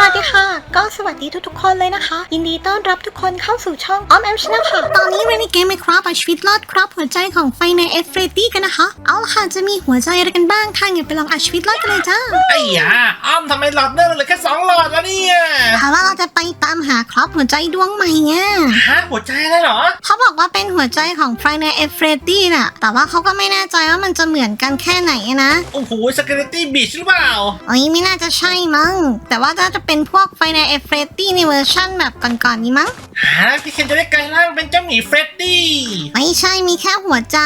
สวัสดีค่ะ ก็สวัสดีทุกๆคนเลยนะคะ ยินดีต้อนรับทุกคนเข้าสู่ช่องออมแอมชนะค่ะ ตอนนี้เรนในเกมไมครับเอาชีวิตรอดครับหัวใจของไฟในเอฟเฟรตี้กันนะคะ เอาละค่ะจะมีหัวใจอะไรกันบ้างถ้างั้นไปลองเอาชีวิตรอดกันเลยจ้าไอ้ยาอ้อมทำไมหลอดเลือดมันเหลือแค่สองหลอดแล้วเนี่ยถ้าว่าเราจะไปตามหาครับหัวใจดวงใหม่ไงฮะหัวใจได้เหรอ เขาบอกว่าเป็นหัวใจของไฟในเอฟเฟรตี้น่ะ แต่ว่าเขาก็ไม่แน่ใจว่ามันจะเหมือนกันแค่ไหนนะโอ้โหสเกเลตี้บีชหรือเปล่าเอ้ยไม่น่าจะใช่มั้งแต่ว่าน่าจะเป็นพวกไฟในเอฟเฟรตี้ในเวอร์ชั่นแบบก่อนๆนี้มั้งหาพี่เคนจะได้กลายร่างเป็นเจ้าหมีเฟรดดี้ไม่ใช่มีแค่หัวใจ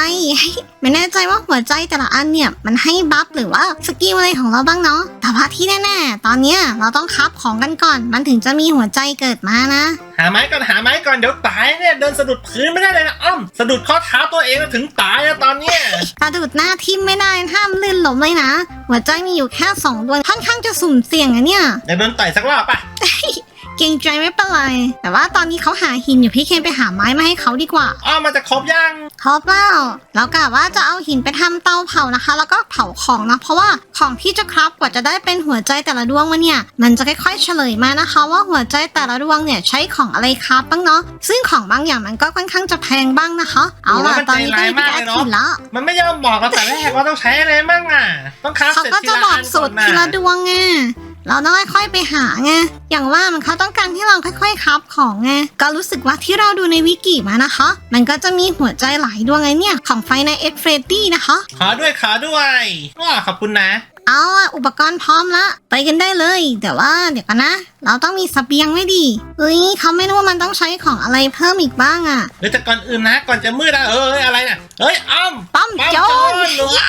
ไม่แน่ใจว่าหัวใจแต่ละอันเนี่ยมันให้บัฟหรือว่าสกิลอะไรของเราบ้างเนาะแต่ว่าที่แน่ๆตอนเนี้ยเราต้องคับของกันก่อน มันถึงจะมีหัวใจเกิดมานะ หาไม้ก่อนหาไม้ก่อนเดี๋ยวตายเนี่ยเดินสะดุดพื้นไม่ได้เลยนะอ้อมสะดุดข้อเท้าตัวเองแล้วถึงตายอะตอนเนี้ย กระดุดหน้าทิ่มไม่ได้ห้ามลื่นล้มเลยนะ หัวใจมีอยู่แค่สองดวงค่อนข้างจะสุ่มเสี่ยงอะเนี่ยเดี๋ยวโดนต่อยสักรอบปะเกรงใจไม่เป็นไร แต่ว่าตอนนี้เขาหาหินอยู่พี่เคนไปหาไม้มาให้เขาดีกว่า อ้อมมาจะครบยังครบแล้วแล้วกะว่าจะเอาหินไปทำเตาเผานะคะ แล้วก็เผาของนะ เพราะว่าของที่จะครับกว่าจะได้เป็นหัวใจแต่ละดวงมาเนี่ย มันจะค่อยๆเฉลยมานะคะ ว่าหัวใจแต่ละดวงเนี่ยใช้ของอะไรครับบ้างเนาะ ซึ่งของบางอย่างมันก็ค่อนข้างจะแพงบ้างนะคะ เอาล่ะตอนนี้ก็มีพี่แอดหินแล้ว มันไม่ยอมบอกเราแต่แรกว่าต้องใช้อะไรบ้างอะ ต้องคับเขาเสร็จก็ทีจะละบออักนสูก่อตนรนะทีละดวงไง เราต้องค่อยๆไปหาไง อย่างว่ามันเขาต้องการที่เราค่อยๆครับของไง ก็รู้สึกว่าที่เราดูในวิกิมานะคะ มันก็จะมีหัวใจหลายดวงไงเนี่ยของไฟในเอ็กเฟรตี้นะคะ ขอด้วยขอด้วยว้าขอบคุณนะ เอาอะอุปกรณ์พร้อมละ ไปกันได้เลย แต่ว่าเดี๋ยวกันนะ เราต้องมีเสเบียงไว้ดีเอ้ยเขาไม่รู้ว่ามันต้องใช้ของอะไรเพิ่มอีกบ้างอะเฮ้ยแต่ก่อนอื่นนะ ก่อนจะมืดอะเอ้ยอะไรน่ะ เฮ้ยอ้อมป้อมป้อมโจโจรรหรือว่า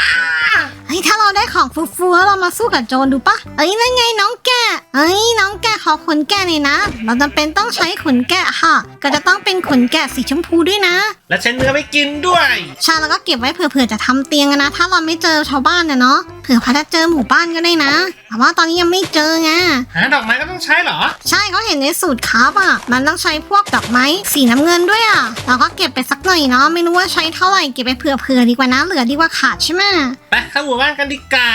เฮ้ยถ้าเราได้ของฟูๆแล้วเรามาสู้กับโจรดูปะเอ้ยนั่นไงน้องแกะเอ้ยน้องแกะขอขนแกะหน่อยนะ เราจำเป็นต้องใช้ขนแกะค่ะ ก็จะต้องเป็นขนแกะสีชมพูด้วยนะและใช้เนื้อไม่กินด้วยใช่แล้วก็เก็บไว้เผื่อๆจะทำเตียงอะนะ ถ้าเราไม่เจอชาวบ้านเนี่ยเนาะเผื่อพอจะเจอหมู่บ้านก็ได้นะ แต่ว่าตอนนี้ยังไม่เจอไง หาดอกไม้ก็ต้องใช้เหรอ ใช่เขาเห็นในสูตรครับอะ มันต้องใช้พวกดอกไม้สีน้ำเงินด้วยอะ เราก็เก็บไปสักหน่อยเนาะ ไม่รู้ว่าใช้เท่าไหร่เก็บไปเผื่อๆดีกว่านะเหลือดีกว่าขาดใช่ไหมไปเข้าหมู่บ้านกันดีกว่า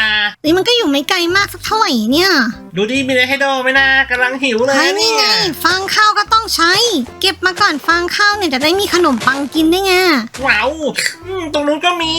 นี่มันก็อยู่ไม่ไกลมากสักเท่าไหร่เนี่ย ดูดีมีอะไรให้โดไหมนะกำลังหิวเลยเฮ้ยนี่เนี่ยไง ฟางข้าวก็ต้องใช้ เก็บมาก่อนฟางข้าวเนี่ยจะได้มีขนมปังกินได้ไงว้าวอืมตรงนู้นก็มี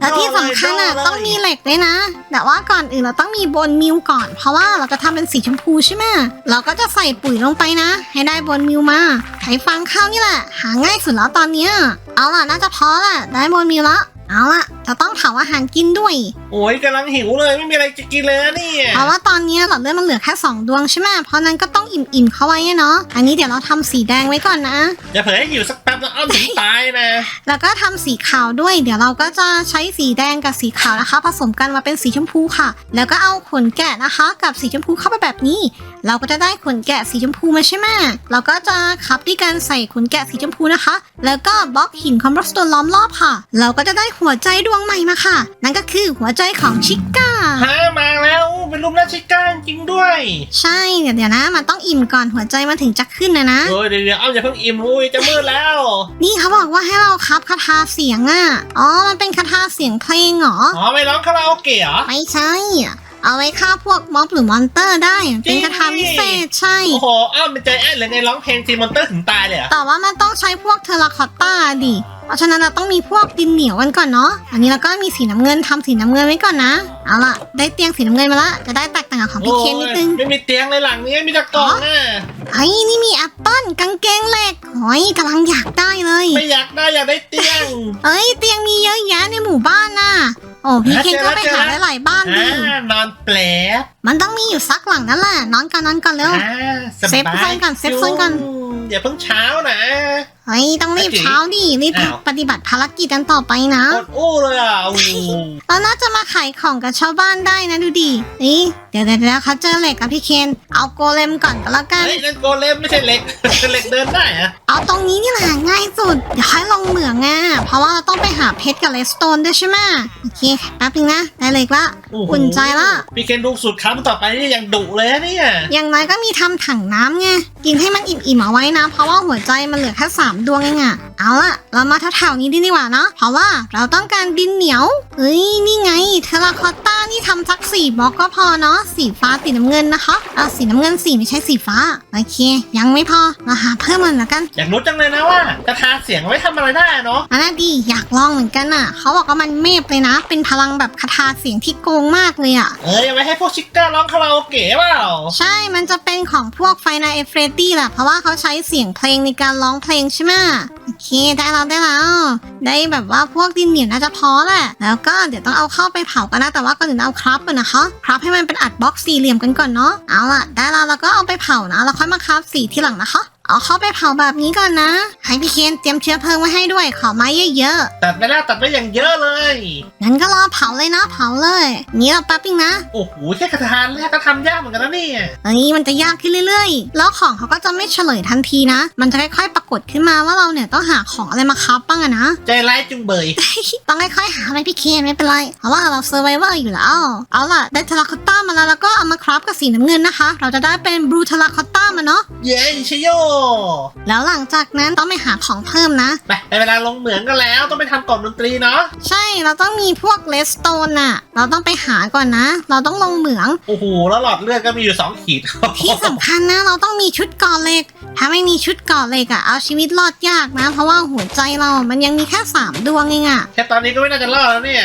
แล้วที่สำคัญอะโดเลยต้องมีเหล็กด้วยนะ แต่ว่าก่อนอื่นเราต้องมีบนมิวก่อน เพราะว่าเราจะทำเป็นสีชมพูใช่ไหมเราก็จะใส่ปุ๋ยลงไปนะ ให้ได้บนมิวมาใช้ฟางข้าวนี่แหละ หาง่ายสุดแล้วตอนเนี้ยเอาล่ะน่าจะพอละได้บนมิวละเอาล่ะจะต้องเผาอาหารกินด้วย โอ้ยกำลังหิวเลยไม่มีอะไรจะกินเลยนะเนี่ยเพราะว่าตอนเนี้ยหลอดเลือดมันเหลือแค่สองดวงใช่ไหมเพราะนั้นก็ต้องอิ่มๆเข้าไว้อะเนาะอันนี้เดี๋ยวเราทำสีแดงไว้ก่อนนะอย่าเผลอให้หิวสักแป๊บนะอ้อมถึงตายนะแล้วก็ทำสีขาวด้วย เดี๋ยวเราก็จะใช้สีแดงกับสีขาวนะคะ ผสมกันมาเป็นสีชมพูค่ะ แล้วก็เอาขนแกะนะคะ กับสีชมพูเข้าไปแบบนี้ เราก็จะได้ขนแกะสีชมพูมาใช่ไหมเราก็จะคับด้วยการใส่ขนแกะสีชมพูนะคะ แล้วก็บล็อกหินคอมบรสโตนล้อมรอบค่ะ เราก็จะได้หัวใจดวงใหม่มาค่ะ นั่นก็คือหัวใจของชิก้า ฮะมาแล้วเป็นรูปราชการจริงด้วย ใช่เดี๋ยวเดี๋ยวนะ มันต้องอิ่มก่อนหัวใจมันถึงจะขึ้นนะนะโอ้ยเดี๋ยวเดี๋ยวอ้อมอย่าเพิ่งอิ่มอุ้ยจะมืดแล้ว นี่เขาบอกว่าให้เราคับคาถาเสียงอะ อ๋อ มันเป็นคาถาเสียงเพลงเหรอ อ๋อไปร้องคาราโอเกะเหรอ ไม่ใช่อะ เอาไว้ฆ่าพวกม็อบหรือมอนเตอร์ได้เป็นคาถาพิเศษใช่ โอ้โห อ้อมเป็นใจแอนเลยไงร้องเพลงทีมอนเตอร์ถึงตายเลยเหรอแต่ว่ามันต้องใช้พวกเทอราคอตตาดิ เพราะฉะนั้นเราต้องมีพวกดินเหนียวกันก่อนเนาะ อันนี้เราก็มีสีน้ำเงินทำสีน้ำเงินไว้ก่อนนะ เอาล่ะ ได้เตียงสีน้ำเงินมาละจะได้แตกต่างกับของพี่เคนนิดนึง โอ้ยไม่มีเตียงเลยหลังนี้มีแต่กล่องอะไอ้นี่มีแอปเปิ้ลกางเกงเหล็กโอ้ยกำลังอยากได้เลย ไม่อยากได้อยากได้เตียง เอ้ยเตียงมีเยอะแยะในหมู่บ้านน่ะ โอ้พี่เคนก็ไปหาหลายๆบ้านอ่าดินอนแปลบมันต้องมีอยู่สักหลังนั่นแหละนอนกันนอนกันเร็วอ่าสเซฟบายโซนก่อนเซฟโซนก่อนอย่าเพิ่งเช้านะ เฮ้ยต้องรีบเช้าดิรีบอ้าวปฏิบัติภารกิจกันต่อไปนะอดอู้เลยอะโอ้โหเราน่าจะมาขายของกับชาวบ้านได้นะดูดินี่เดี๋ยวเดี๋ยวเดี๋ยวเขาเจอเหล็กกับพี่เคนเอาโกเลมก่อนก็แล้วกันเฮ้ยนั่นโกเลมไม่ใช่เหล็กเหล็กเดินได้อะเอาตรงนี้นี่แหละง่ายสุดเดี๋ยวให้ลงเหมืองอะเพราะว่าเราต้องไปหาเพชรกับเลสโตนด้วยใช่ไหมโอเคแป๊บนึงนะได้เหล็กละโอ้โหอุ่นใจละพี่เคนดูสุดคำต่อไปนี่ยังดุเลยนะเนี่ยอย่างน้อยก็มีทำถังน้ำไงกินให้มันอิ่มๆเอาไว้นะเพราะว่าหัวใจมันเหลือแค่สามดวงเองอะเอาล่ะเรามาแถวๆนี้ดีกว่าเนาะเพราะว่าเราต้องการดินเหนียวเฮ้ยนี่ไงเทราคอตต้านี่ทำสักสี่บล็อกก็พอเนาะสีฟ้าสีน้ำเงินนะคะเอาสีน้ำเงินสีไม่ใช่สีฟ้าโอเค ยังไม่พอเราหาเพิ่มมันละกัน อยากรู้จังเลยนะว่ากระทาเสียงเอาไว้ทำอะไรได้อะเนาะอันน่าดีอยากลองเหมือนกันอะเขาบอกว่ามันเมฟเลยนะ เป็นพลังแบบคาถาเสียงที่โกงมากเลยอะเอ้ยเอาไว้ให้พวกชิก้าร้องคาราโอเกะเปล่าใช่มันจะเป็นของพวกไฟนาเอฟเฟรตี้แหละเพราะว่าเขาใช้เสียงเพลงในการร้องเพลงใช่ไหมโอเคได้แล้วได้แล้ว ได้แบบว่าพวกดินเหนียวน่าจะพอแหละ แล้วก็เดี๋ยวต้องเอาเข้าไปเผากันนะ แต่ว่าก่อนอื่นเอาครับก่อนนะคะ ครับให้มันเป็นอัดบล็อกสี่เหลี่ยมกันก่อนเนาะ เอาล่ะ ได้แล้วเราก็เอาไปเผานะ แล้วค่อยมาครับสีทีหลังนะคะ เอาเข้าไปเผาแบบนี้ก่อนนะ ให้พี่เคนเตรียมเชื้อเพลิงไว้ให้ด้วย ขอไม้เยอะๆตัดไปแล้วตัดไปอย่างเยอะเลยงั้นก็รอเผาเลยนะ เผาเลยงี้เราแป๊บนึงนะ โอ้โหแค่กระทานแรกก็ทำยากเหมือนกันนะเนี่ยเอ้ยมันจะยากขึ้นเรื่อยๆ แล้วของเขาก็จะไม่เฉลยทันทีนะ มันจะค่อยๆ ปรากฏขึ้นมาว่าเราเนี่ยต้องหาของอะไรมาคับบ้างอะนะ ใจร้ายจุงเบย ต้องค่อยๆหาอะ ไรพี่เคนไม่เป็นไร เพราะว่าเราเซอร์ไวเวอร์อยู่แล้ว เอาล่ะ ได้เทราคอตต้ามาแล้วแล้วก็เอามาคราฟกับสีน้ำเงินนะคะ เราจะได้เป็นบลูเทราคอตต้ามาเนาะ เย้ชโย แล้วหลังจากนั้นต้องไปหาของเพิ่มนะ ไปได้เวลาลงเหมืองกันแล้วต้องไปทำกล่องดนตรีเนาะ ใช่ เราต้องมีพวกเลสโตนอะเราต้องไปหาก่อนนะ เราต้องลงเหมือง โอ้โห แล้วหลอดเลือดก็มีอยู่สองขีด ที่สำคัญนะเราต้องมีชุดเก่อเหล็ก ถ้าไม่มีชุดเก่อเหล็กอะเอาชีวิตรอดยากนะ เพราะว่าหัวใจเรา มันยังมีแค่สามดวงเองอะแค่ตอนนี้ก็ไม่น่าจะรอดแล้วเนี่ย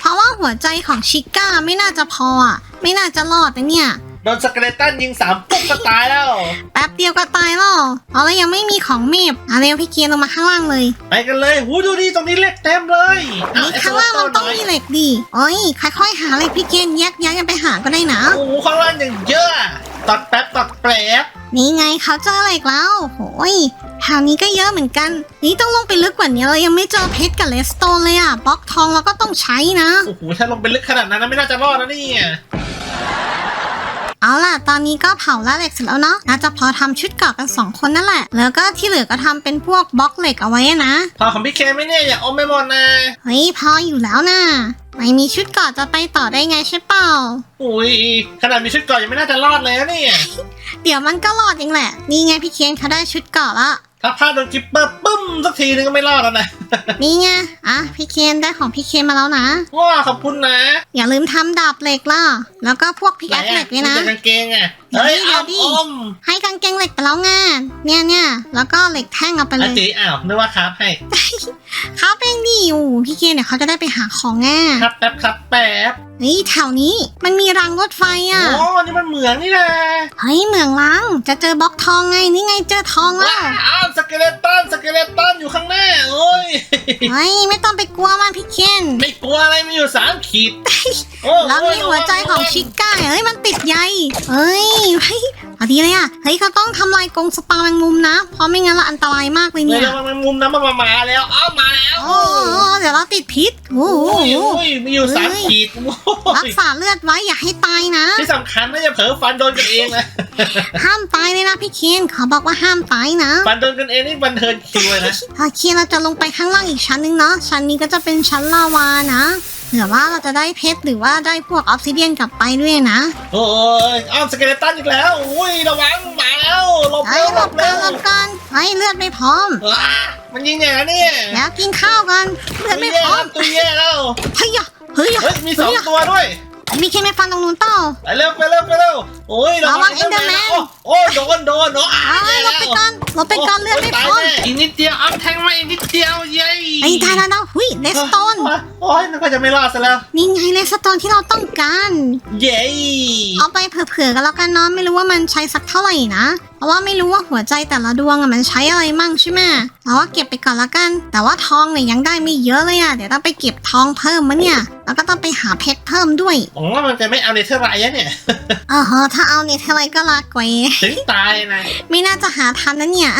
เพราะว่าหัวใจของชิก้าไม่น่าจะพออะไม่น่าจะรอดนะเนี่ย โดนสเกเลตันยิงสามปุ๊บก็ตายแล้ว แป๊บเดียวก็ตายแล้วเอาแล้วยังไม่มีของเมฟเอาเร็วพี่เกียร์ลงมาข้างล่างเลย ไปกันเลย หูดูดิตรงนี้เหล็กเต็มเลยนี่ข้างล่างมันต้องมีเหล็กดิโอ้ยค่อยๆหาเหล็กพี่เกียร์แยกย้ายกันไปหาก็ได้นะ โอ้โหข้างล่างอย่างเยอะตัดแป๊บตัดแป๊บนี่ไงเขาเจอเหล็กแล้วโอ้ย แถวนี้ก็เยอะเหมือนกัน นี่ต้องลงไปลึกกว่านี้เรายังไม่เจอเพชรกับเลสโตนเลยอะบล็อกทองเราก็ต้องใช้นะโอ้โหถ้าลงไปลึกขนาดนั้นนะไม่น่าจะรอดนะนี่เอาล่ะ ตอนนี้ก็เผาล้วเหล็กเสร็จแล้วเนาะ น่าจะพอทำชุดเกราะกันสองคนนั่นแหละ แล้วก็ที่เหลือก็ทำเป็นพวกบล็อกเหล็กเอาไว้นะ พอของพี่เคไม่เนี่ยอย่าอมไม่หมดนะ เฮ้ย พออยู่แล้วนะ ไม่มีชุดเกราะจะไปต่อได้ไงใช่เปล่า อุ้ยขนาดมีชุดเก่อนยังไม่น่าจะรอดเลยนะเนี่ย เดี๋ยวมันก็รอดเองแหละ นี่ไงพี่เคียนเขาได้ชุดเกราะละ ถ้าพลาดโดนกิปเปอร์ปึ้มสักทีนึงก็ไม่รอดแล้วนะนี่ไงอะพี่เคียนได้ของพี่เคียนมาแล้วนะ ว้าขอบคุณนะ อย่าลืมทำดาบเหล็กล่ะ แล้วก็พวกพิกแอคเหล็กด้วยนะ ไหอะกางเกงอะ เฮ้ยเดี๋เอายวดิอมให้กางเกงเหล็กไปแล้วไงเนี่ยเนี่ยแล้วก็เหล็กแท่งเอาไปเลอาย จีอ้าวนึกว่าครับให้ เขาเป็นดีอยู่พี่เคียนเดี๋ยวเขาจะได้ไปหาของง่าครับแป๊บครับแป๊บเฮ้ยแถวนี้มันมีรางรถไฟอะ โอ้นี่มันเหมืองนี่นะเฮ้ยเหมืองล้าง จะเจอบล็อกทองไงนี่ไงเจอทองแล้ว้าวอ้าวสเกเลตันสเกเลตันอยู่ข้างหน้าโอ้ย เฮ้ยไม่ต้องไปกลัวมันพี่เคนไม่กลัวอะไรมีอยู่สามขีดโอ้แล้วมีหัวใจของชิก้าเฮ้ยมันติดใยเฮ้ยเฮ้ยพอดีเลยอะเฮ้ยเขาต้องทำลายกรงสปาแมงมุมนะ เพราะไม่งั้นเราอันตรายมากเลยเนี่เนี่ยยมันมุมน้ำมันมามาแล้วอ้าวมาแล้วโอ้โหเดี๋ยวเราติดพิษโอ้โหโอ้ยโอ้ยมีอยู่สามขีดโอ้รักยษาเลือดไว้อย่าให้ตายนะ ที่สำคัญนะอย่าเผลอฟันโดนกันเองนะห้ามตายเลยนะพี่เคนเขาบอกว่าห้ามตายนะฟันโดนกันเองนี่บันเทิงคิวเลยนะโอเคเราจะลงไปข้างล่างอีกชั้นหนึงเนาะชั้นนี้ก็จะเป็นชั้นลาวานะเผื่อว่าเราจะได้เพชรหรือว่าได้พวกออฟซิเดียนกลับไปด้วยนะโอ้ยอ้าวสเกเลตันอีกแล้วอุ้ยระวังมาแล้วหลบเฮ้เร็ยวหหลลบบกัเร็นวหลบกันเฮ้ยเลือดไม่พร้อมว้ามันยิงอย่างนั้นเนี่ยแล้วกินข้าวกันเลือดไม่แย่พร้อแล้มวตัวแย่แล้วเฮ้ยอะเฮ้ยอะเฮ้ยมีสองตัวด้วยมีแค่ไม่ฟันตรงนู้นเปล่าไปเร็วไปเร็วไปเร็วโอ้ยระวัง Enderman โอ้โอ้โดนโดนโอ้เอ้ยหลบไปก่อนหลบไปก่อนเลือดไม่พร้อมอีกนิดเดียวอ้าวแทงมาอีกนิดเดียวเย้ไอ้ยได้แล้วนะหุยเลสโตนโอ้ยนึกว่าจะไม่รอดซะแล้ว นี่ไงเลสโตนที่เราต้องการ เย้เอาไปเผื่อๆกันแล้วกันเนาะไม่รู้ว่ามันใช้สักเท่าไหร่นะ เพราะว่าไม่รู้ว่าหัวใจแต่ละดวงอะมันใช้อะไรมั่งใช่ไหมเราว่าเก็บไปก่อนละกัน แต่ว่าทองเนี่ยยังได้ไม่เยอะเลยอะเดี๋ยวต้องไปเก็บทองเพิ่มมะเนี่ยแล้วก็ต้องไปหาเพชรเพิ่มด้วยผมว่ามันจะไม่เอาเนเธอร์ไรอะเนี่ย เออเหอะถ้าเอาเนี่ยเท่าไรก็ลากไว้ถึงตายนะไม่น่าจะหาทันนะเนี่ย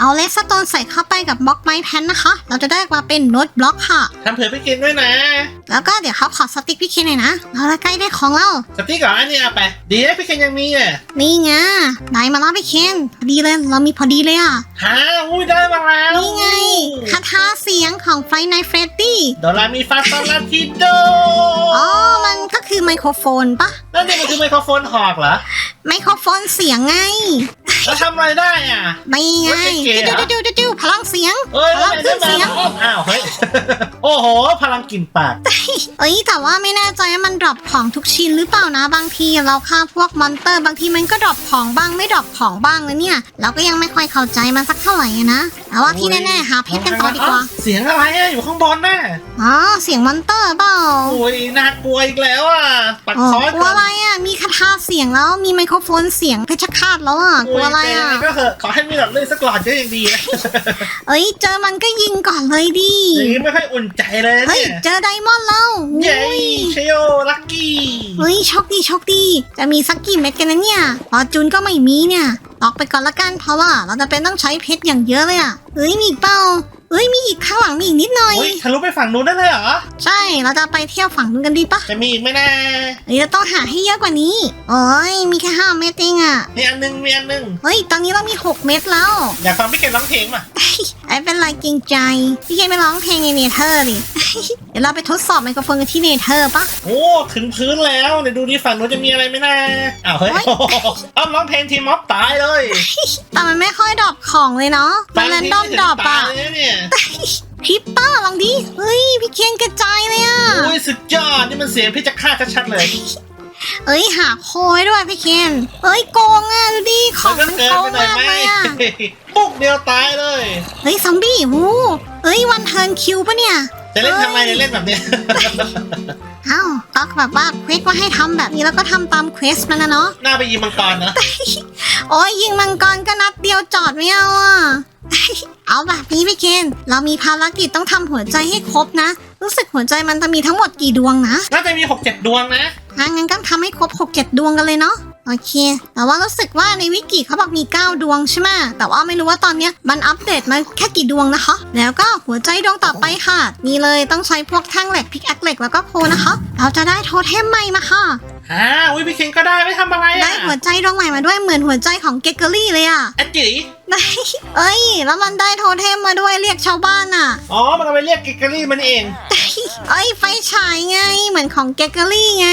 เอาเลสโตนใส่เข้าไปกับบล็อกไม้แพนนะคะ เราจะได้มาเป็นโน้ตบล็อกค่ะ ทำเผื่อไปกินด้วยนะ แล้วก็เดี๋ยวเขาขอสติ๊กพี่เคนหน่อยนะ เราละใกล้ได้ของแล้วสติ๊กก่อนอันนี้เอาไป ดีนะพี่เคนยังมีอะนี่ไงได้มาแล้วพี่เคนพอดีเลยเรามีพอดีเลยอะหาอุ้ยได้มาแล้วนี่ไงคาถาเสียงของไฟในเฟรดดี้โดรามีฟาซาลาทิโดอ๋อมันก็คือไมโครโฟนปะ นั่นนี่มันคือไมโครโฟนหอกเหรอ ไมโครโฟนเสียงไง แล้วทำอะไรได้อะ ไม่ไงว่าเก๋จิ้วเหรอจิ้วจิ้วจิ้วพลังเสียง เอ้ยพลังไม่ขึ้ได้นมาเสียงอ้อมอ้าวเฮ้ย โอ้โห พลังกลิ่นปาก เอ้ยแต่ว่าไม่แน่ใจว่ามันดรอปของทุกชิ้นหรือเปล่านะบางทีเราฆ่าพวกมอนเตอร์ บางทีมันก็ดรอปของบ้างไม่ดรอปของบ้างนะเนี่ย เราก็ยังไม่ค่อยเข้าใจมันสักเท่าไหร่อะนะแต่ว่าที่แน่ๆหาเพชรกันต่อดีกว่าเสียงอะไรอะอยู่ข้างบนน่ะอ๋อเสียงมอนเตอร์เปล่าโอ้ยน่ากลัวอีกแล้วอะ ปัดอ๋อคอกลัวอะไรอะ มีคาถาเสียงแล้ว มีไมโครโฟนเสียงเพชรฆาตแล้วอะกลัวอะไรอะ ก็เหอะขอให้มีหลอดเลือดสักหลอดก็ยังดีนะเอ้ย เจอมันก็ยิงก่อนเลยดิ อย่างนี้ไม่ค่อยอุ่นใจเลยเฮ้ย เนี่ยเจอไดมอนด์แล้วเย้อุ้ยเชโยลักกี้ เฮ้ยโชคดีโชคดี จะมีสักกี่เม็ดกันนะเนี่ยพอจูนก็ไม่มีเนี่ยตอกไปก่อนละกันเพราะว่าเราจะเป็นต้องใช้เพชรอย่างเยอะเลยอะเฮ้ยมีอีกเปล่า เฮ้ยมีอีกข้างหลังมีอีกนิดหน่อยโอ้ยทะลุไปฝั่งนู้นได้เลยเหรอ ใช่เราจะไปเที่ยวฝั่งนู้นกันดีปะจะมีอีกไหมนะเฮ้ยเราต้องหาให้เยอะกว่านี้โอ้ยมีแค่ห้าเม็ดเองอะมีอันหนึงมีอันหนึงเฮ้ยตอนนี้เรามีหกเม็ดแล้วอยากฟังพี่เกดร้องเพลงป่ะไอ้เป็นไรเกรงใจพี่เคนไปร้องเพลงในเนเธอร์ดิ เดี๋ยวเราไปทดสอบไมโครโฟนกันที่เนเธอร์ปะ โอ้ถึงพื้นแล้วเดี๋ยวดูดิฝั่งนู้นจะมีอะไรไหมนะอ้าวเฮ้ยโอ๊ยอ้อมร้องเพลงทีม็อบตายเลยแต่มันไม่ค่อยดรอปของเลยเนาะมันแรนดอมดรอปตาอะยเลยนะเนี่ยคลิปเปอร์ลองดิ เฮ้ย พี่เคนกระจายเลยอะโอ้ยสุดยอด นี่มันเสียงพี่จะฆ่าชัดๆเลย เอ้ยหาโคยด้วยพี่เคนเอ้ยโกงอะดูดิของก็มันเกินโกงไปหน่อยมากไหมเลยอะปุ๊กเดียวตายเลย เฮ้ยซอมบี้หูเฮ้ยวันเทิร์นคิวปะเนี่ย จะเล่นทำไมเนี่ยเล่นแบบเนี้ยเอ้าก็แบบว่าเควสว่าให้ทำแบบนี้แล้วก็ทำตามเควสมันนะเนาะ หน้าไปยิงมังกรเนอะโอ้ยยิงมังกรก็นัดเดียวจอดไม่เอาอะ เอาแบบนี้พี่เคนเรามีภารกิจต้องทำหัวใจให้ครบนะ รู้สึกหัวใจมันจะมีทั้งหมดกี่ดวงนะน่าจะมีหกเจ็ดดวงนะอะงั้นก็ทำให้ครบ 6 7 ดวงกันเลยเนาะ โอเค แต่ว่ารู้สึกว่าในวิกิเขาบอกมี 9 ดวงใช่ไหมแต่ว่าไม่รู้ว่าตอนเนี้ยมันอัปเดตมาแค่กี่ดวงนะคะ แล้วก็หัวใจดวงต่อไปค่ะ นี่เลยต้องใช้พวกแท่งเหล็กพิกแอคเหล็กแล้วก็โคนะคะ เราจะได้โทเทมใหม่มาค่ะอ่าอุ้ยพี่เคนก็ได้ไม่ทำอะไรได้อะหัวใจดวงใหม่มาด้วยเหมือนหัวใจของเกเกอรี่เลยอะอะจิ๋ ได้เอ้ย แล้วมันได้โทเทมมาด้วยเรียกชาวบ้านอะอ๋อ มันเอาไปเรียกกิกเกอรี่มันเองเอ้ยไฟฉายไงเหมือนของเกเกอรี่ไง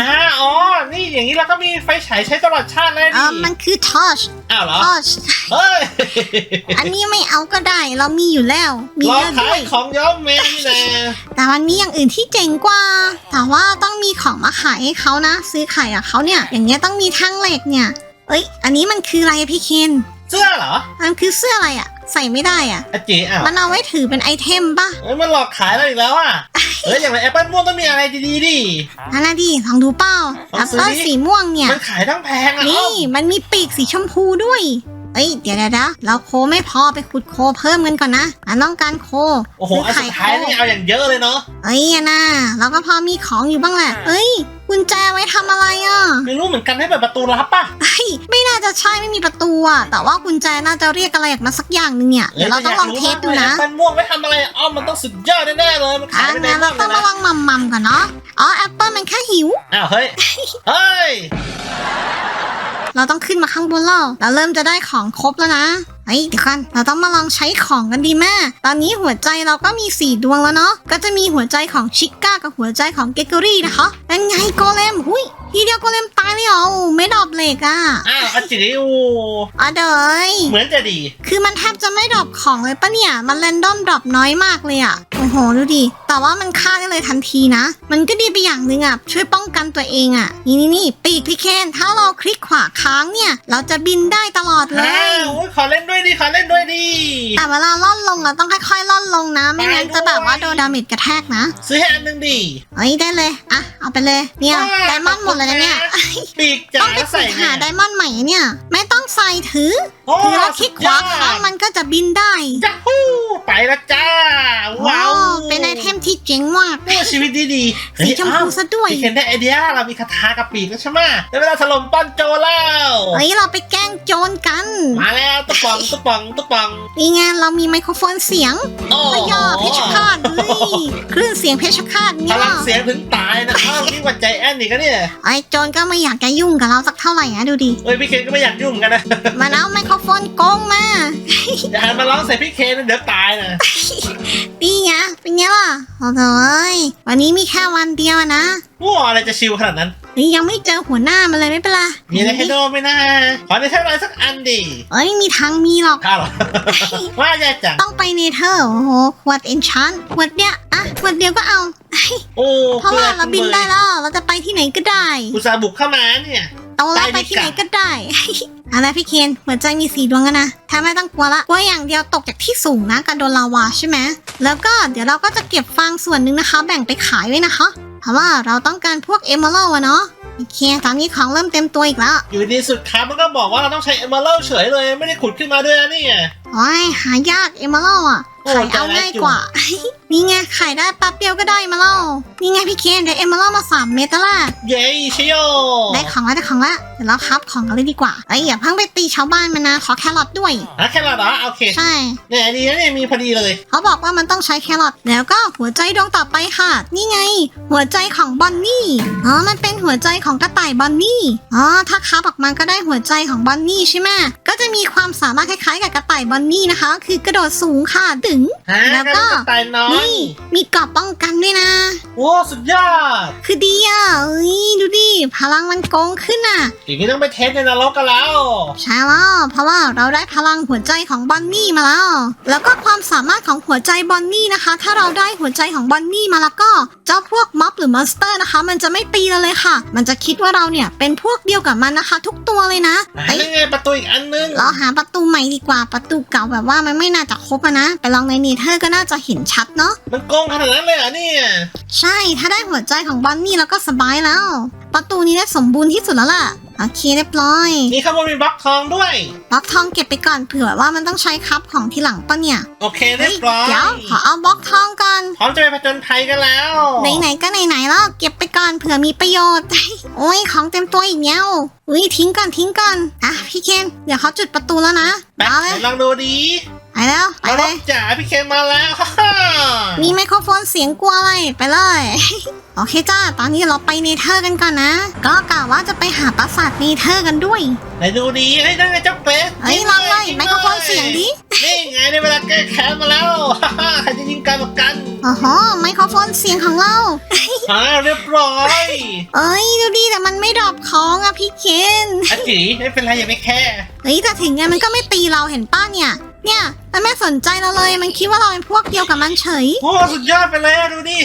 อ่าอ๋อ นี่อย่างนี้เราก็มีไฟฉายใช้ตลอดชาติเลยเอดิอมันคือทอชอ้าวเหรอ ทอชเฮ้ยอันนี้ไม่เอาก็ได้เรามีอยู่แล้ว มีรอเยอะขาด้วยยของย้อมแมวนี่แหละแต่วันนี้อย่างอื่นที่เจ๋งกว่า แต่ว่าต้องมีของมาขายให้เขานะ ซื้อขายกับเขาเนี่ย อย่างเงี้ยต้องมีทั้งเหล็กเนี่ย เอ้ย อันนี้มันคืออะไรอะพี่เคนเสื้อเหรอ มันคือเสื้ออะไรอะใส่ไม่ได้อะอะจิอ้าวมันเอาไว้ถือเป็นไอเทมป่ะเอ้ยมันหลอกขายเราอีกแล้วอะเอ้ยอย่างไรแอปเปิลม่วงต้องมีอะไรดีๆดินั่นนะดิลองดูเป้าลแอองปซื้อเปิ้ลดิสีม่วงเนี่ย มันขายทั้งแพงอะนี่อ้อมมันมีปีกสีชมพูด้วย เอ้ยเดี๋ยวเดี๋ยวเดี๋ยวเราโคไม่พอไปขุดโคเพิ่มกันก่อนนะอันต้องการโคโอ้โหซื้อันสุดท้ายนี่เอาอย่างเยอะเลยเนาะเอ้ยอะนะเราก็พอมีของอยู่บ้างแหละเอ้ยกุญแจไว้ทำอะไรอะไม่รู้เหมือนกันให้เปิดประตูลับป่ะเฮ้ยไม่น่าจะใช่ไม่มีประตูอะแต่ว่ากุญแจน่าจะเรียกอะไรออกมาสักอย่างหนึงเนี่ยเดี๋ยวเราต้องลองเทสดูนะแอปเปิลม่วงไม่ทำอะไรอ้อมมันต้องสุดยอดแน่ๆเลยมันอะขายไปในงั้นบ้าเรางเลต้องยมานะลองมัมๆก่อนเนาะอ๋อแอปเปิลมันแค่หิวอ้าวเฮ้ยเฮ้ย เราต้องขึ้นมาข้างบนแล้วเราเริ่มจะได้ของครบแล้วนะเฮ้ยเดี๋ยวกันเราต้องมาลองใช้ของกันดีแม่ตอนนี้หัวใจเราก็มีสี่ดวงแล้วเนาะก็จะมีหัวใจของชิก้ากับหัวใจของเกเกอรี่นะคะเป็นไงโกเลมหุย ทีเดียวโกเลมตายเลยเหรอไม่ดรอปเหล็กอะอ้าวอาจิริวอ๋อเดยเหมือนจะดี คือมันแทบจะไม่ดรอปของเลยปะเนี่ย มันแรนดอมดรอปน้อยมากเลยอะโอ้โห ดูดิ แต่ว่ามันฆ่าได้เลยทันทีนะ มันก็ดีไปอย่างหนึ่งอะช่วยป้องกันตัวเองอะนี่นี่นี่ปีกพี่เคน ถ้าเราคลิกขวาค้างเนี่ย เราจะบินได้ตลอดเลอ้าวยโอ้ยขอเล่นด้วยดิขอเล่นด้วยดิ แต่เวลาล่อนลงอะต้องค่อยๆล่อนลงนะ ไม่งั้นจะแบบว่าโดนดาเมจกระแทกนะ ซื้อให้อันหนึ่งดิ เอ้ยได้เลยอะเอาไปเลย เนี่ยไดมอนด์หมดเลยนะเนี่ย ปีกจ๋าต้องไปใส่ฝึกไงหาไดมอนด์ใหม่เนี่ย ไม่ต้อง ใส่ถือโอ้ถือแล้วคลิกขวาค้างสุดยอดมันก็จะบินได้ยัฮู้ไปแล้วจ้า ว้าวโอ้เป็นไอเทมที่เจ๋งมากโอ้ชีวิตดีดีสีชมพูซะด้วย พี่เคนได้ไอเดียเรามีคาถากับปีกแล้วใช่ไหมได้เวลาถล่มป้อนโจแล้ว เฮ้ยเราไปแกล้งโจรกันมาแล้วตุ๊ปองตุ๊ปองตุ๊ปอง นี่ไงเรามีไมโครโฟนเสียงโอ้พยอเพชรฆาตเฮ้ยคลื่นเสียงเพชรฆาตพเนี่ยลังเสียงถึงตายนะอ้าวนี่กว่าใจแอนอีกอะเนี่ยไอ้โจรก็ไม่อยากจะยุ่งกับเราสักเท่าไหร่นะดูดิ เอ้ยพี่เคนก็ไม่อยากยุ่งเหมือนกันนะมันเอาไมโครโฟนโกงมา อย่าหันมาร้องใส่พี่เคนนะเดี๋ยวตายนะนี่ไงเป็นไงล่ะโอ้โหยวันนี้มีแค่วันเดียวอะนะว้าอะไรจะชิวขนาดนั้นเฮ้ยยังไม่เจอหัวหน้ามันเลยไม่เป็นไรมีอะไรให้โดไหมนะขอได้แค่ไรสักอันดิเอ้ยมีทางมีหรอก ข้าวเหรอ ว่าใหญ่จังต้องไปเนเธอร์โอ้โหขวดเอนชานขวดเนี้ยอะขวดเดียวก็เอา โอ้เพราะว่าเราบินได้แล้ว เราจะไปที่ไหนก็ได้ อุตส่าห์บุกเข้ามาเนี่ย โตแล้วไปที่ไหนก็ได้ เอาละพี่เคนหัวใจมีสีดวงกันนะถ้าไม่ต้องกลัวละกลัวอย่างเดียวตกจากที่สูงนะการโดนลาวาใช่ไหมแล้วก็เดี๋ยวเราก็จะเก็บฟางส่วนหนึ่งนะคะ แบ่งไปขายไว้นะคะเพราะว่าเราต้องการพวกเอเมอรัลอะเนาะโอเคตอนนี้ของเริ่มเต็มตัวอีกแล้ว อยู่ดีสุดครับมันก็บอกว่าเราต้องใช้เอเมอรัลเฉยเลย ไม่ได้ขุดขึ้นมาด้วยนะเนี่ย โอ้ยหายากเอมเมอรัลอะโอ้ขายเอาง่ายกว่า นี่ไงขายได้แป๊บเดียวก็ได้เอมเมอรัลนี่ไงพี่เคนได้เอมเมอรัลมาสามเม็ดแล้วล่ะเย้ชโยได้ของแล้วได้ของแล้วเดี๋ยวเราครับของกันเลยดีกว่าเอ้ยอย่าเพิ่งไปตีชาวบ้านมันนะขอแครอทด้วยฮะแค่ละเหรอโอเคใช่ เนี่ยดีนะเนี่ยมีพอดีเลยเขาบอกว่ามันต้องใช้แครอทแล้วก็หัวใจดวงต่อไปค่ะ นี่ไง หัวใจของบอนนี่อ๋อมันเป็นหัวใจของกระต่ายบอนนี่อ๋อถ้าคับออกมาก็ได้หัวใจของบอนนี่ใช่ไหมก็จะมีความสามารถคล้ายๆกับกระต่ายบอนนี่นะคะ คือกระโดดสูงค่ะถึง ฮะแล้วก็กระต่ายน้อยนี่มีเกราะป้องกันด้วยนะ โอ้สุดยอดคือดีอะเอ้ยดูดิพลังมันโกงขึ้นอะ อย่างนี้ต้องไปเทสในนรกกันแล้วใช่แล้ว เพราะว่าเราได้พลังหัวใจของบอนนี่มาแล้ว แล้วก็ความสามารถของหัวใจบอนนี่นะคะ ถ้าเราได้หัวใจของบอนนี่มาแล้วก็ เจ้าพวกม็อบหรือมอนสเตอร์นะคะ มันจะไม่ตีเราเลยค่ะ มันจะคิดว่าเราเนี่ยเป็นพวกเดียวกับมันนะคะ ทุกตัวเลยนะอะเอ้ยนั่นไงประตูอีกอันนึง เราหาประตูใหม่ดีกว่าประตูเก่าแบบว่ามันไม่น่าจะครบอะนะไปลองในเนเธอร์ก็น่าจะเห็นชัดเนาะมันโกงขนาดนั้นเลยเหรอเนี่ย ใช่ถ้าได้หัวใจของบอนนี่แล้วก็สบายแล้ว ประตูนี้ได้สมบูรณ์ที่สุดแล้วล่ะ โอเคเรียบร้อยมีข้างบนมีบล็อกทองด้วย บล็อกทองเก็บไปก่อนเผื่อว่ามันต้องใช้คับของทีหลังปะเนี่ยโอเคเรียบร้อยเดี๋ยวขอเอาบล็อกทองก่อนพร้อมจะไปผจญภัยกันแล้วไหนๆก็ไหนๆแล้วเก็บไปก่อนเผื่อมีประโยชน์ โอ้ยของเต็มตัวอีกแล้วอุ้ยทิ้งก่อนทิ้งก่อนอะพี่เคนเดี๋ยวเขาจุดประตูแล้วนะแป๊บเอาเลยเดี๋ยวลองดูดี ไปแล้วไปนรเลยกจ๋าพี่เคนมาแล้วฮ่าฮ่ามีไมโครโฟนเสียงกลัวอะไรไปเลย โอเคจ้า ตอนนี้เราไปเนเธอร์กันก่อนนะ ก็กะว่าจะไปหาปราสาทเนเธอร์กันด้วย ไหนดูดีเฮ้ยนั่นไงเจ้าเป็ดเฮ้ยลองเลยไมโครโฟนเสียงดิ นี่ไงได้เวลาแก้แค้นมาแล้วฮ่าฮ่าใครจะยิงกันประกันโอ้โหไมโครโฟนเสียงของเราอ่าเรียบร้อยเอ้ยดูดิแต่มันไม่ดรอปของอะพี่เคนอาจีไม่เป็นไรอย่าไปแค่เฮ้ยแต่ถึงไงมันก็ไม่ตีเราเห็นป้าเนี่ย เนี่ย มันไม่สนใจเราเลย มันคิดว่าเราเป็นพวกเดียวกับมันเฉย โอ้สุดยอดไปเลยอะดูดิ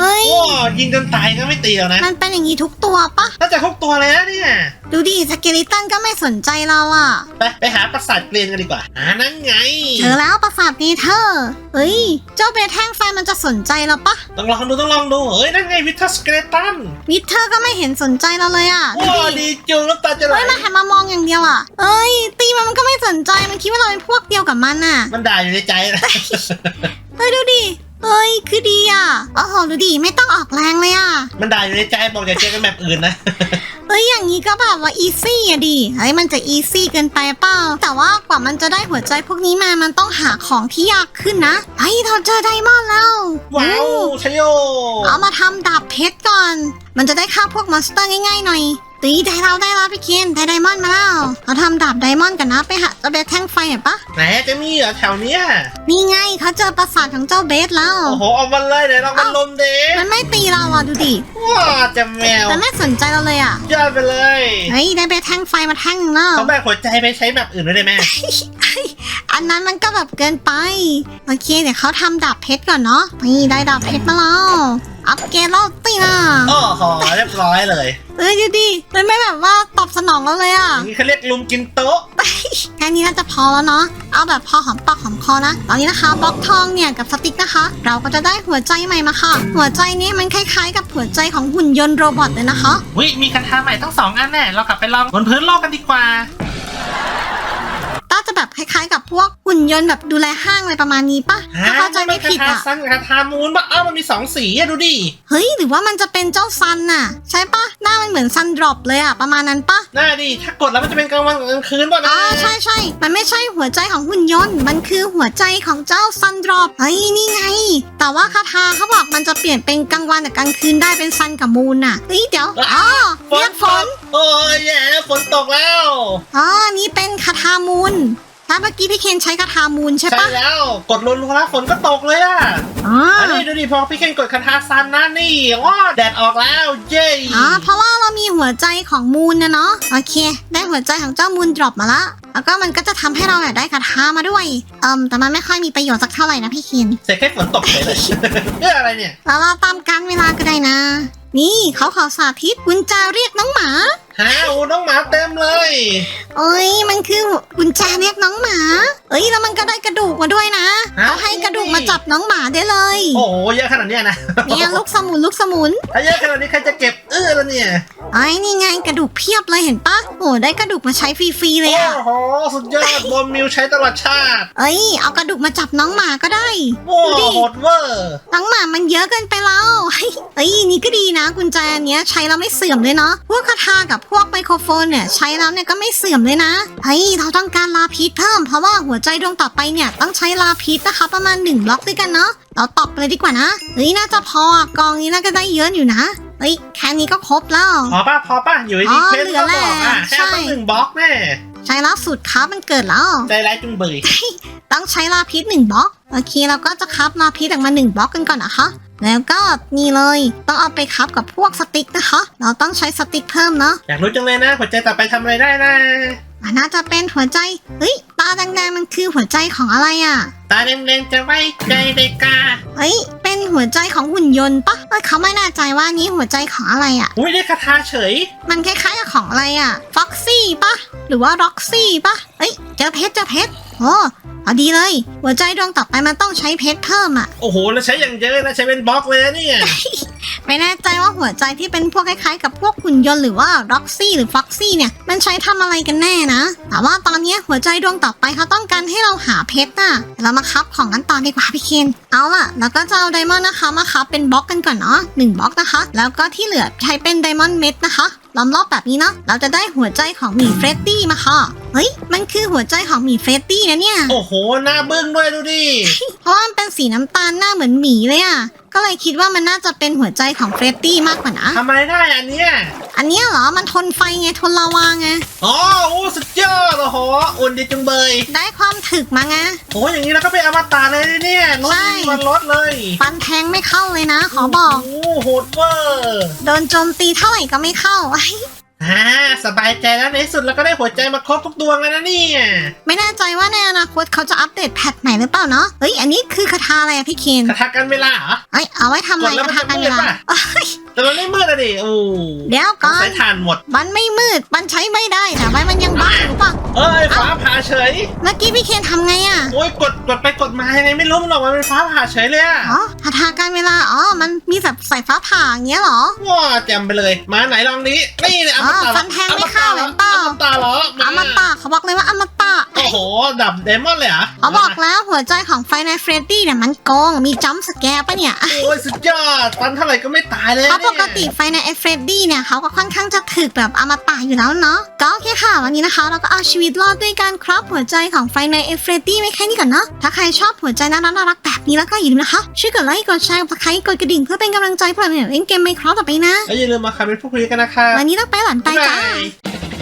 เอ้ย โอ้ยิงจนตายก็ไม่ตีแล้วนะมันเป็นอย่างนี้ทุกตัวปะ น่าจะทุกตัวเลยนะเนี่ยดูดิสเกลิตันก็ไม่สนใจเราอะไปไปหาปราสาทเกรียนกันดีกว่าอ่านั่นไง เจอแล้วปราสาทนีเธอร์เฮ้ย เจ้าเบทแท่งไฟมันจะสนใจเราปะ ต้องลองดูต้องลองดูเฮ้ยนั่นไงวิทเทอร์สเกเลตันวิเทอร์ก็ไม่เห็นสนใจเราเลยอะดูว้าดิดีจุงน้ำตาจะไหลเฮ้ยมันหันมามองอย่างเดียวอะเอ้ย ตีมันมันก็ไม่สนใจ มันคิดว่าเราเป็นพวกเดียวกับมันอะมันด่าอยู่ในใจนะเฮ้ยดูดิเฮ้ยคือดีอะโอ้โหดูดิไม่ต้องออกแรงเลยอะมันด่าอยู่ในใจบอกอย่าเจอกันแบบอื่นนะเอ้ยอย่างนี้ก็แบบว่าอีซี่อะดิเฮ้ยมันจะอีซี่เกินไปเปล่า แต่ว่ากว่ามันจะได้หัวใจพวกนี้มา มันต้องหาของที่ยากขึ้นนะเฮ้ยเราเจอไดมอนด์แล้ว ว้าวอู้ชโยเอามาทำดาบเพชรก่อน มันจะได้ฆ่าพวกมอนสเตอร์ง่ายๆหน่อย ตีได้เราได้แล้วพี่เคนได้ไดมอนด์มาแล้วเราทำดาบไดมอนด์กันนะไปหาเจ้าเบสแท่งไฟเห็นปะไหนจะมีเหรอแถวเนี้ยนี่ไงเขาเจอปราสาทของเจ้าเบสแล้วโอ้โหเอามันเลยเดี๋ยวลองมันลมเด้มันไม่ตีเราอะดูดิว้าจะแมวมันไม่สนใจเราเลยอะยอดไปเลยเฮ้ยได้เบสแท่งไฟมาแท่งหนึงแล้วเขาแบกหัวใจไปใช้แบบอื่นไม่ได้ไหมอันนั้นมันก็แบบเกินไปโอเคเดี๋ยวเขาทำดาบเพชรก่อนเนาะนี่ได้ดาบเพชรมาแล้ว อัปเกรดแล้วตีนะโอ้โหเรียบร้อยเลยเอ้ยดูดิมันไม่แบบว่าตอบสนองเราเลยอะอย่างนี้เขาเรียกลุมกินโต๊ะแค่นี้น่าจะพอแล้วเนาะเอาแบบพอหอมปากหอมคอนะตอนนี้นะคะบล็อกทองเนี่ยกับสติ๊กนะคะ เราก็จะได้หัวใจใหม่มาค่ะ หัวใจนี้มันคล้ายๆ กับหัวใจของหุ่นยนต์โรบอทเลยนะคะวิมีคาถาใหม่ทั้งสองอันแน่เรากลับไปลองบนพื้นโลกกันดีกว่าต้าจะแบบ คล้ายๆ กับพวกหุ่นยนต์แบบดูแลห้างอะไรประมาณนี้ปะถ้าเข้าใจไม่ผิดคาถาอะซันกับคาถามูนปะเอ้ามันมีสองสีอะดูดิเฮ้ยหรือว่ามันจะเป็นเจ้าซันน่ะ ใช่ปะหน้ามันเหมือนซันดรอปเลยอะประมาณนั้นปะน่าดิถ้ากดแล้วมันจะเป็นกลางวันกับกลางคืนป่ะนะอ่าใช่ใช่มันไม่ใช่หัวใจของหุ่นยนต์มันคือหัวใจของเจ้าซันดรอปเฮ้ยนี่ไง แต่ว่าคาถาเขาบอกมันจะเปลี่ยนเป็นกลางวันกับกลางคืนได้เป็นซันกับมูนน่ะเฮ้ยเดี๋ยวอ๋อเรียกฝนโอ้ยแย่ฝนตกแล้วอ๋อนี่เป็นคาถามูน ถ้าเมื่อกี้พี่เคนใช้คาถามูลใช่ใช่ปะแล้วกดรัวๆแล้วฝนก็ตกเลยอะอ๋ออันนี้ดูดิพอพี่เคนกดคาถาซันนะนี่ว้าแดดออกแล้วเย้อ๋อเพราะว่าเรามีหัวใจของมูลนะเนาะโอเค ได้หัวใจของเจ้ามูลดรอปมาละแล้วก็มันก็จะทำให้เราเนี่ยได้คาถามาด้วยเอิมแต่มันไม่ค่อยมีประโยชน์สักเท่าไหร่นะพี่เคนเสร็จแค่ฝนตกเลยเลยเพื่ออะไรเนี่ยแล้วเราตามการเวลาก็ได้นะ นี่เขาขอสาธิตกุญแจเรียกน้องหมา ฮะโอ้น้องหมาเต็มเลยเอ้ยมันคือกุญแจเรียกน้องหมา อ้ยแล้วมันก็ได้กระดูกมาด้วยนะฮะเขาให้กระดูกมาจับน้องหมาได้เลยโอ้โหเยอะขนาดเนี้ยนะเนี่ยลูกสมุนลูกสมุนถ้าเยอะขนาดนี้ใครจะเก็บเออแล้วเนี่ยไอ้ยนี่ไงกระดูกเพียบเลยเห็นปะโอ้ได้กระดูกมาใช้ฟรีๆเลยโอ้อะโหสุดยอดบนมิวใช้ตลอดชาติเอ้ยเอากระดูกมาจับน้องหมาก็ได้โอ้ดูดิโหดเวอร์น้องหมามันเยอะเกินไปแล้วเฮ้ยเอ้ยนี่ก็ดีนะกุญแจอันเนี้ยใช้แล้วไม่เสื่อมเลยเนาะพวกคาถากับพวกไมโครโฟนเนี่ยใช้แล้วเนี่ยก็ไม่เสื่อมเลยนะเฮ้ยเราต้องการลาพิษเพิ่มเพราะว่าหัวใจดวงต่อไปเนี่ยต้องใช้ลาพิษนะคะ ประมาณหนึ่งบล็อกด้วยกันเนาะเราตอบไปเลยดีกว่านะเฮ้ยน่าจะพออะกองนี้น่าจะได้เยอะอยู่นะเฮ้ยแค่นี้ก็ครบแล้วพอป่ะพอป่ะอยู่อ๋ดีอๆเพชรก็บอกอะเหลือแหละแค่ต้องใช่หนึ่งบล็อกแน่ใช้ล่าสุดครับมันเกิดแล้วใจร้ายจุงเบยต้องใช้ลาพิษหนึ่งบล็อกโอเคเราก็จะคับลาพิษออกมาหนึ่งบล็อกกันก่อนนะคะแล้วก็นี่เลยต้องเอาไปคับกับพวกสติ๊กนะคะ เราต้องใช้สติ๊กเพิ่มเนาะอยากรู้จังเลยนะหัวใจต่อไปทำอะไรได้นะ อะน่าจะเป็นหัวใจ เฮ้ย ตาแดงๆมันคือหัวใจของอะไรอะ ตาแดงๆจะไว้ใจได้กาเฮ้ย เป็นหัวใจของหุ่นยนต์ปะเอ้ยเขาไม่แน่ใจว่านี้หัวใจของอะไรอะ อุ้ยได้คาถาเฉย มันคล้ายๆกับของอะไรอะฟ็อกซี่ปะหรือว่าร็อกซี่ปะเอ้ย เจอเพชรเจอเพชรโอ้พอดีเลย หัวใจดวงต่อไปมันต้องใช้เพชรเพิ่มอะ โอ้โห แล้วใช้อย่างเยอะนะใช้เป็นบล็อกเลยนะเนี่ย ไม่แน่ใจว่าหัวใจที่เป็นพวกคล้ายๆ กับพวกหุ่นยนต์หรือว่าร็อกซี่หรือฟ็อกซี่เนี่ย มันใช้ทำอะไรกันแน่นะ แต่ว่าตอนนี้หัวใจดวงต่อไปเขาต้องการให้เราหาเพชรน่ะเดี๋ยวเรามาคับของกันต่อดีกว่าพี่เคนเอาล่ะ แล้วก็จะเอาไดมอนด์นะคะมาคับเป็นบล็อกกันก่อนเนาะหนึ่งบล็อกนะคะ แล้วก็ที่เหลือใช้เป็นไดมอนด์เม็ดนะคะล้อมรอบแบบนี้เนาะเราจะได้หัวใจของหมีเฟรดดี้มาค่ะ เฮ้ย มันคือหัวใจของหมีเฟรดดี้นะเนี่ย โอ้โห หน้าบึ้งด้วยดูดิ เพราะว่ามันเป็นสีน้ำตาลหน้าเหมือนหมีเลยอะ ก็เลยคิดว่ามันน่าจะเป็นหัวใจของเฟรดดี้มากกว่านะ ทำอะไรได้อันเนี้ย อันเนี้ยเหรอ มันทนไฟไง ทนลาวาไง อ๋อโอ้สุดยอดโอ้โหอุ่นดีจุงเบยได้ความถึกมาไง โอ้อย่างนี้แล้วก็เป็นอมตะเลยเนี่ยลดใช่มันลดเลยฟันแทงไม่เข้าเลยนะ ขอบอก โอ้โหดเวอร์ โดนโจมตีเท่าไหร่ก็ไม่เข้า อ่าสบายใจแล้วในที่สุดเราก็ได้หัวใจมาครบทุกดวงแล้วนะเนี่ยไม่แน่ใจว่าในอนาคตเขาจะอัปเดตแพทใหม่หรือเปล่าเนาะเฮ้ยอันนี้คือคาถาอะไรอะพี่เคนกระทากันเวลาเหรอ เอ้ยเอาไว้ทำอะไรกดแล้วคามันถาจะกันมืเวดลาป่ะเอ้ย แต่มันไม่มืดอะดิโอ้เดี๋ยวก่อน ใช้ถ่านหมด มันไม่มืด มันใช้ไม่ได้แต่ว่ามันยังบั๊กอยู่ปะเอ้ยฟ้าผ่าเฉย เมื่อกี้พี่เคนทำไงอะโอ้ยกดกดไปกดมายังไงไม่รู้มันออกมาเป็นฟ้าผ่าเฉยเลยอะอ๋อคาถาการเวลา อ๋อ มันมีแบบใส่ฟ้าผ่าอย่างเงี้ยเหรอ ว้าแจมไปเลย มาไหนลองนี้ นี่เนี่ยอมตะอ่าฟันแทงไม่เข้าอมเห็นเปล่า อมตะเหรออมตะเขาบอกเลยว่าอมตะโอ้โห ดับเดมอนเลยเหรอเขาบอกแล้วหัวใจของไฟในเฟรดดี้เนี่ยมันโกง มีจัมป์สแกร์ปะเนี่ย โอ้ยสุดยอดฟันเท่าไหร่ก็ไม่ตายเลยเพราะเนี่ยปกติไฟในเอฟเฟรดดี้เนี่ยเขาก็ค่อนข้างจะถึกแบบอมตะอยู่แล้วเนาะก็โอเคค่ะ วันนี้นะคะ เราก็เอาชีวิตรอดด้วยการครอบหัวใจของไฟในเอฟเฟรดดี้ไม่แค่นี้ก่อนเนาะถ้าใครชอบหัวใจน่ารักน่ารักแบบนี้แล้วก็อย่าลืมนะคะช่วยกดไลค์กดแชร์กดไลค์กดกระดิ่งเพื่อเป็นกำลังใจพวกเราเนี่ยเล่นเกมไม่ครอต่อไปนะแล้วอย่าลืมมาคอมเมนต์พูดคุยกันนะคะวันนี้ต้องไปหลันไปบ๊ายจ้าบาย